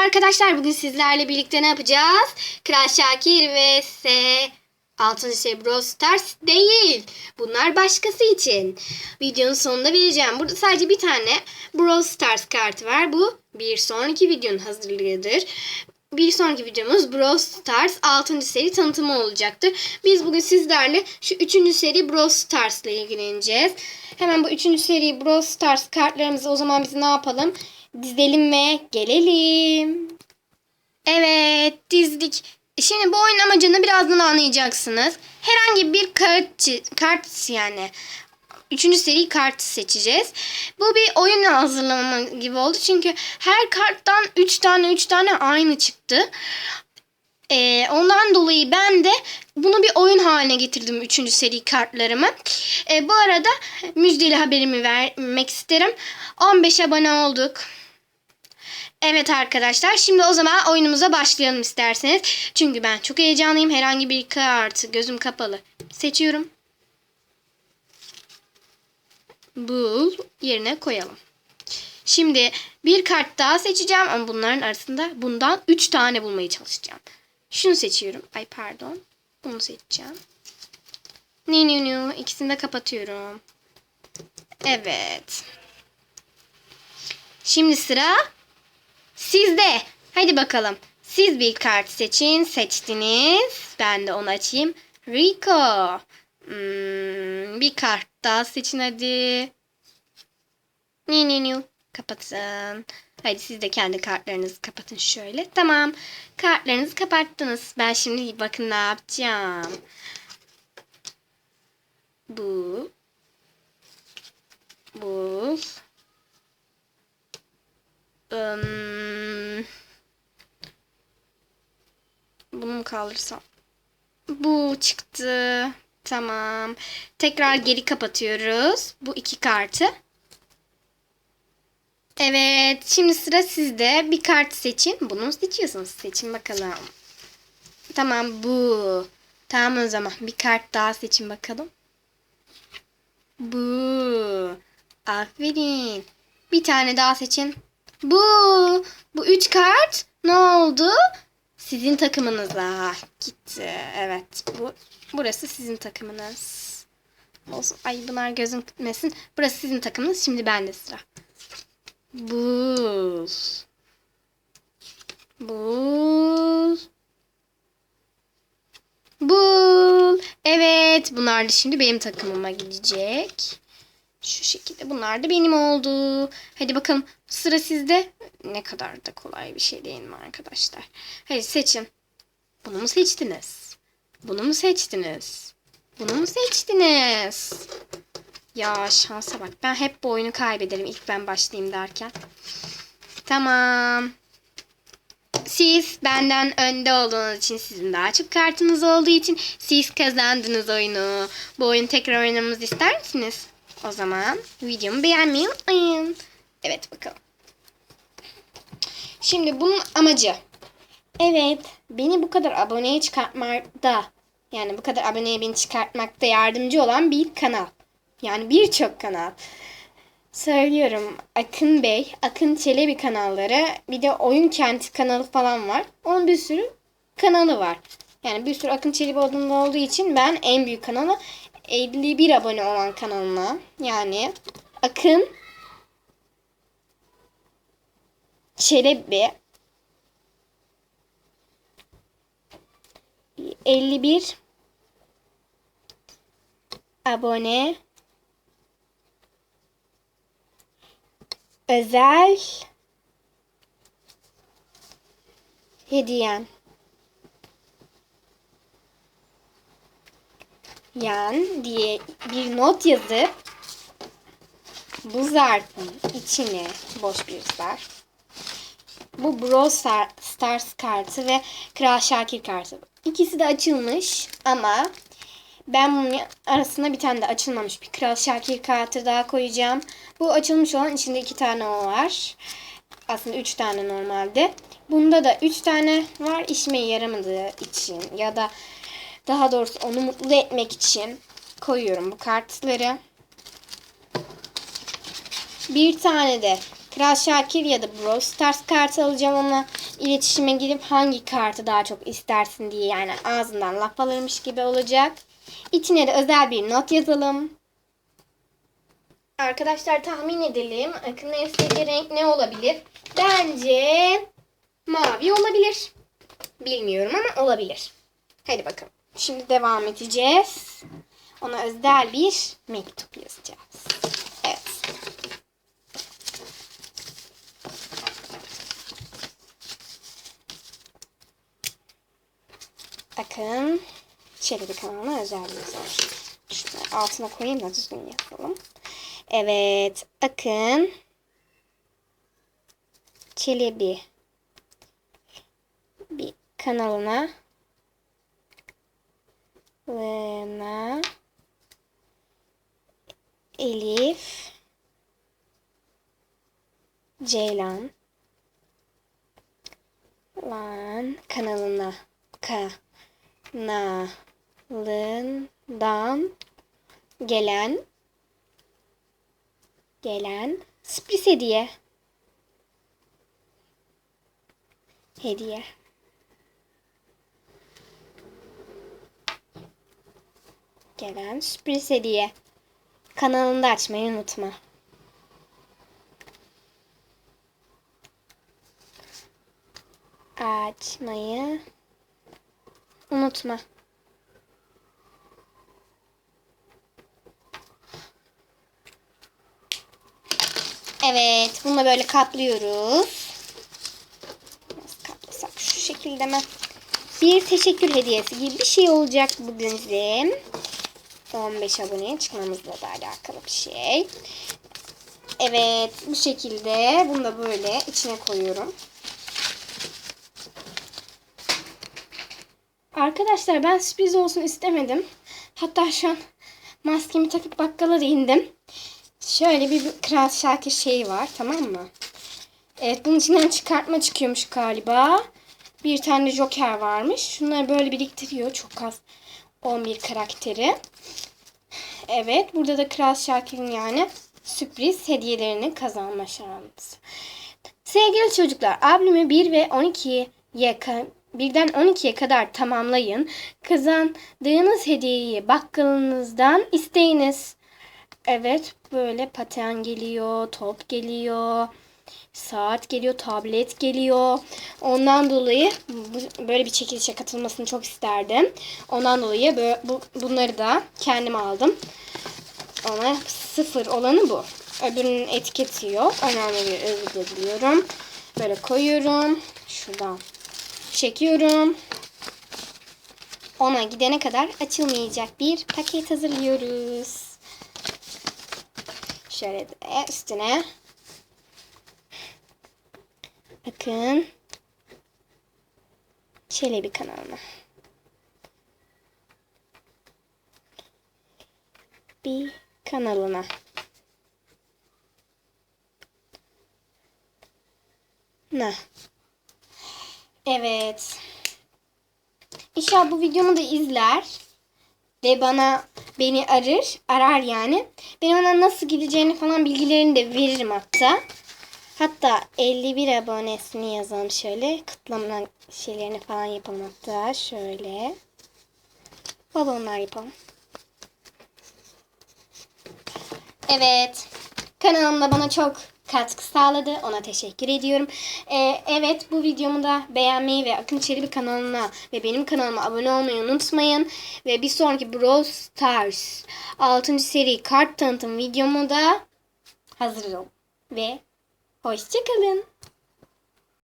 arkadaşlar bugün sizlerle birlikte ne yapacağız? Kral Şakir vs Altın şey Brawl Stars değil. Bunlar başkası için. Videonun sonunda vereceğim. Burada sadece bir tane Brawl Stars kartı var. Bu bir sonraki videonun hazırlığıdır. Bir sonraki videomuz Brawl Stars 6. seri tanıtımı olacaktır. Biz bugün sizlerle şu 3. seri Brawl Stars ile ilgileneceğiz. Hemen bu 3. seri Brawl Stars kartlarımızı o zaman biz ne yapalım? Dizelim ve gelelim. Evet dizdik. Şimdi bu oyun amacını birazdan anlayacaksınız. Herhangi bir kart, kart yani Üçüncü seri kartı seçeceğiz. Bu bir oyun hazırlama gibi oldu. Çünkü her karttan 3 tane 3 tane aynı çıktı. Ee, ondan dolayı ben de bunu bir oyun haline getirdim 3. seri kartlarımı. Ee, bu arada müjdeli haberimi vermek isterim. 15 abone olduk. Evet arkadaşlar şimdi o zaman oyunumuza başlayalım isterseniz. Çünkü ben çok heyecanlıyım. Herhangi bir kartı gözüm kapalı seçiyorum. Bul yerine koyalım. Şimdi bir kart daha seçeceğim ama bunların arasında bundan 3 tane bulmaya çalışacağım. Şunu seçiyorum. Ay pardon. Bunu seçeceğim. Ni ni ni. İkisini de kapatıyorum. Evet. Şimdi sıra sizde. Hadi bakalım. Siz bir kart seçin. Seçtiniz. Ben de onu açayım. Rico. Hmm, bir kart daha seçin hadi. Ni ni ni. Kapatın. Hadi siz de kendi kartlarınızı kapatın şöyle. Tamam. Kartlarınızı kapattınız. Ben şimdi bakın ne yapacağım. Bu. Bu. Im, bunu mu kaldırsam? Bu çıktı. Tamam. Tekrar geri kapatıyoruz. Bu iki kartı. Evet. Şimdi sıra sizde. Bir kart seçin. Bunu seçiyorsunuz. Seçin bakalım. Tamam bu. Tamam o zaman. Bir kart daha seçin bakalım. Bu. Aferin. Bir tane daha seçin. Bu. Bu üç kart ne oldu? Sizin takımınıza gitti. Evet. Bu burası sizin takımınız. Olsun. Ay bunlar gözüm gitmesin. Burası sizin takımınız. Şimdi bende sıra. Buz. Buz. Bul. Evet. Bunlar da şimdi benim takımıma gidecek. Şu şekilde bunlar da benim oldu. Hadi bakalım sıra sizde. Ne kadar da kolay bir şey değil mi arkadaşlar? Hadi seçin. Bunu mu seçtiniz? Bunu mu seçtiniz? Bunu mu seçtiniz? Ya şansa bak. Ben hep bu oyunu kaybederim ilk ben başlayayım derken. Tamam. Siz benden önde olduğunuz için sizin daha çok kartınız olduğu için siz kazandınız oyunu. Bu oyunu tekrar oynamamızı ister misiniz? O zaman videomu beğenmeyi unutmayın. Evet bakalım. Şimdi bunun amacı. Evet beni bu kadar aboneye çıkartmakta yani bu kadar aboneye beni çıkartmakta yardımcı olan bir kanal. Yani birçok kanal. Söylüyorum Akın Bey, Akın Çelebi kanalları bir de Oyun Kenti kanalı falan var. Onun bir sürü kanalı var. Yani bir sürü Akın Çelebi adında olduğu için ben en büyük kanalı 51 abone olan kanalına yani Akın Çelebi 51 abone özel hediyem. Yan diye bir not yazıp bu zarfın içine boş bir zarf. Bu Brawl Star- Stars kartı ve Kral Şakir kartı. İkisi de açılmış ama ben bunun arasına bir tane de açılmamış bir Kral Şakir kartı daha koyacağım. Bu açılmış olan içinde iki tane o var. Aslında üç tane normalde. Bunda da üç tane var işime yaramadığı için ya da daha doğrusu onu mutlu etmek için koyuyorum bu kartları. Bir tane de Kral Şakir ya da Brawl Stars kartı alacağım onunla iletişime girip hangi kartı daha çok istersin diye yani ağzından laf alırmış gibi olacak. İçine de özel bir not yazalım. Arkadaşlar tahmin edelim. Akın'ın en sevdiği renk ne olabilir? Bence mavi olabilir. Bilmiyorum ama olabilir. Hadi bakalım. Şimdi devam edeceğiz. Ona özel bir mektup yazacağız. Evet. Akın Çelebi kanalına özel bir yazar. Şunu altına koyayım da düzgün yazalım. Evet. Akın Çelebi bir kanalına Lena Elif. Ceylan. Lan kanalına. Kanalından gelen. Gelen sürpriz hediye. Hediye gelen sürpriz hediye kanalını da açmayı unutma. Açmayı unutma. Evet, bunu böyle katlıyoruz. Nasıl katlasak şu şekilde mi? Bir teşekkür hediyesi gibi bir şey olacak bu bizim. 15 aboneye çıkmamızla da alakalı bir şey. Evet bu şekilde bunu da böyle içine koyuyorum. Arkadaşlar ben sürpriz olsun istemedim. Hatta şu an maskemi takıp bakkala da indim. Şöyle bir, Kral Şakir şeyi var tamam mı? Evet bunun içinden çıkartma çıkıyormuş galiba. Bir tane Joker varmış. Şunları böyle biriktiriyor. Çok az 11 karakteri. Evet burada da Kral Şakir'in yani sürpriz hediyelerini kazanma şansı. Sevgili çocuklar ablimi 1 ve 12'ye ka- birden 12'ye kadar tamamlayın. Kazandığınız hediyeyi bakkalınızdan isteyiniz. Evet böyle paten geliyor, top geliyor, saat geliyor, tablet geliyor. Ondan dolayı böyle bir çekilişe katılmasını çok isterdim. Ondan dolayı böyle, bu, bunları da kendim aldım. Ama sıfır olanı bu. Öbürünün etiketi yok. Önemli bir özür diliyorum. Böyle koyuyorum. Şuradan çekiyorum. Ona gidene kadar açılmayacak bir paket hazırlıyoruz. Şöyle de üstüne bakın Çelebi kanalına. Bir kanalına. Ne? Evet. İnşallah bu videomu da izler ve bana beni arır, arar yani. Ben ona nasıl gideceğini falan bilgilerini de veririm hatta. Hatta 51 abonesini yazalım şöyle. Kıtlama şeylerini falan yapalım hatta şöyle. Balonlar yapalım. Evet. Kanalımda bana çok katkı sağladı. Ona teşekkür ediyorum. Ee, evet bu videomu da beğenmeyi ve Akın Çelebi kanalına ve benim kanalıma abone olmayı unutmayın. Ve bir sonraki Brawl Stars 6. seri kart tanıtım videomu da hazır olun. Ve hoşçakalın.